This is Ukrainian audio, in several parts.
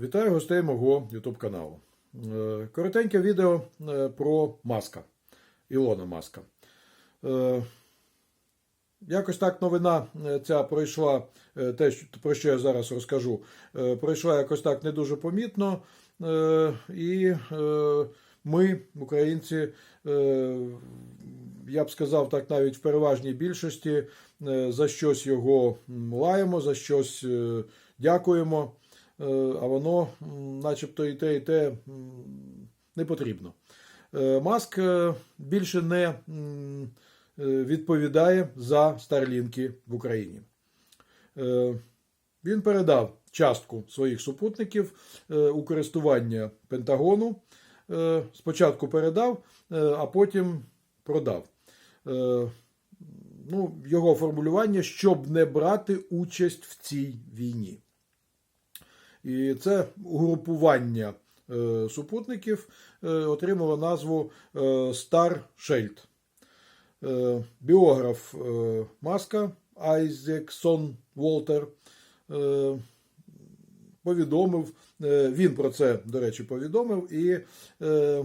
Вітаю гостей мого YouTube каналу. Е, Коротеньке відео е, про Маска, Ілона Маска. Е, Якось так новина ця пройшла, те, про що я зараз розкажу, пройшла якось так не дуже помітно. І ми, українці, я б сказав так, навіть в переважній більшості, за щось його лаємо, за щось дякуємо, а воно, начебто, і те, і те не потрібно. Е, Маск е, більше не е, відповідає за старлінки в Україні. Е, Він передав частку своїх супутників е, у користування Пентагону. Е, Спочатку передав, е, а потім продав. Е, Ну, його формулювання, щоб не брати участь в цій війні. І це угрупування е, супутників е, отримало назву е, Star Shield. Е, біограф Маска Айзексон Волтер повідомив, він про це, до речі, повідомив, і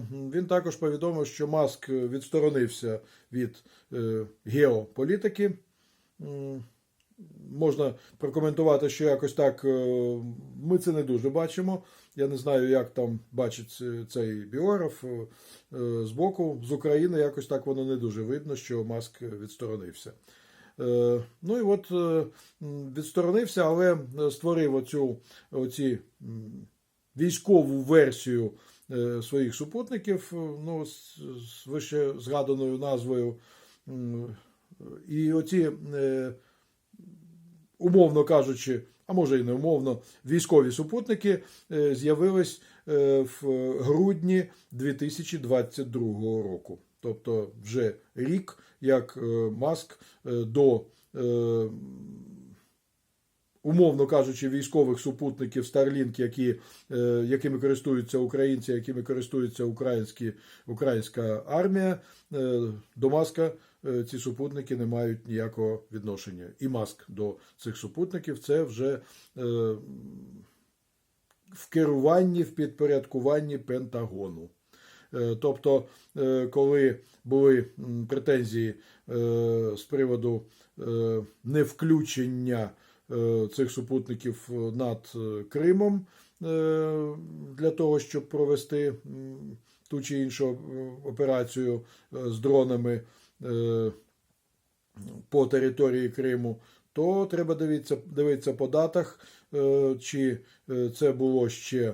він також повідомив, що Маск відсторонився від геополітики. Можна прокоментувати, що якось так е, ми це не дуже бачимо. Я не знаю, як там бачить цей біограф е, е, з боку, з України якось так воно не дуже видно, що Маск відсторонився. Ну і от відсторонився, але створив оцю оці військову версію своїх супутників, ну, з, вище згаданою назвою. І оці, умовно кажучи, а може і не умовно, військові супутники е, з'явились е, в грудні 2022 року. Тобто вже рік, як е, Маск до, умовно кажучи, військових супутників Starlink, які, е, якими користуються українці, якими користується українські, українська армія, е, до Маска е, ці супутники не мають ніякого відношення. І Маск до цих супутників це вже в керуванні, в підпорядкуванні Пентагону. Тобто, коли були претензії з приводу невключення цих супутників над е, Кримом е, для того, щоб провести ту чи іншу е, операцію е, з дронами е, по території Криму, то треба дивитися, дивитися по датах, е, чи е, це було ще,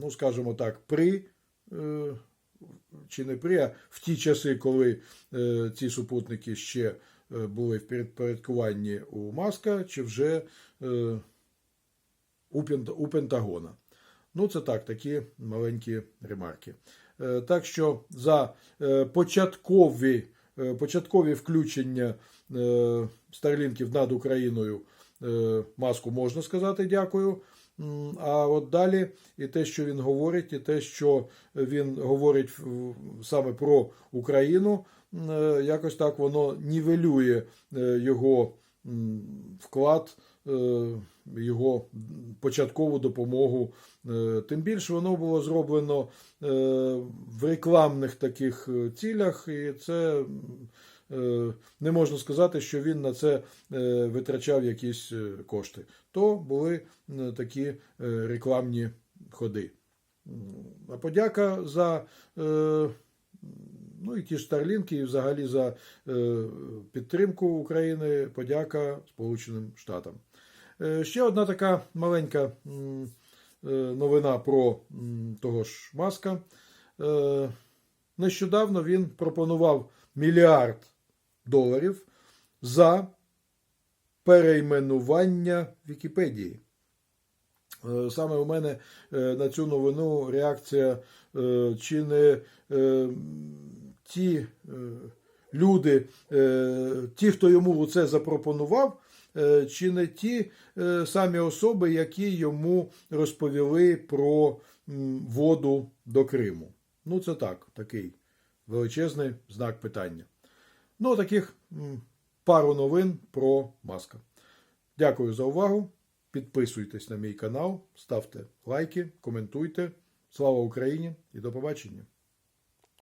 ну скажімо так, при. е, Чи не при, а в ті часи, коли е, ці супутники ще е, були в підпорядкуванні у Маска, чи вже е, у, Пентагона. Ну, це так, такі маленькі ремарки. Е, Так що за е, початкові, е, початкові включення е, старлінків над Україною е, маску можна сказати дякую. А от далі і те, що він говорить, і те, що він говорить саме про Україну, е, якось так воно нівелює е, його вклад, е, його початкову допомогу. Е, Тим більше воно було зроблено е, в рекламних таких е, цілях, і це е, не можна сказати, що він на це е, витрачав якісь е, кошти. То були е, такі е, рекламні ходи. А подяка за е, ну і ті ж Старлінки, і взагалі за е, підтримку України, подяка Сполученим Штатам. Е, Ще одна така маленька е, новина про того ж Маска. Нещодавно він пропонував мільярд доларів за перейменування Вікіпедії. Саме у мене на цю новину реакція, чи не ті е, люди, е, ті, хто йому це запропонував, е, чи не ті самі особи, які йому розповіли про воду до Криму. Ну, це так, такий величезний знак питання. Ну, таких пару новин про маска. Дякую за увагу. Підписуйтесь на мій канал, ставте лайки, коментуйте. Слава Україні і до побачення!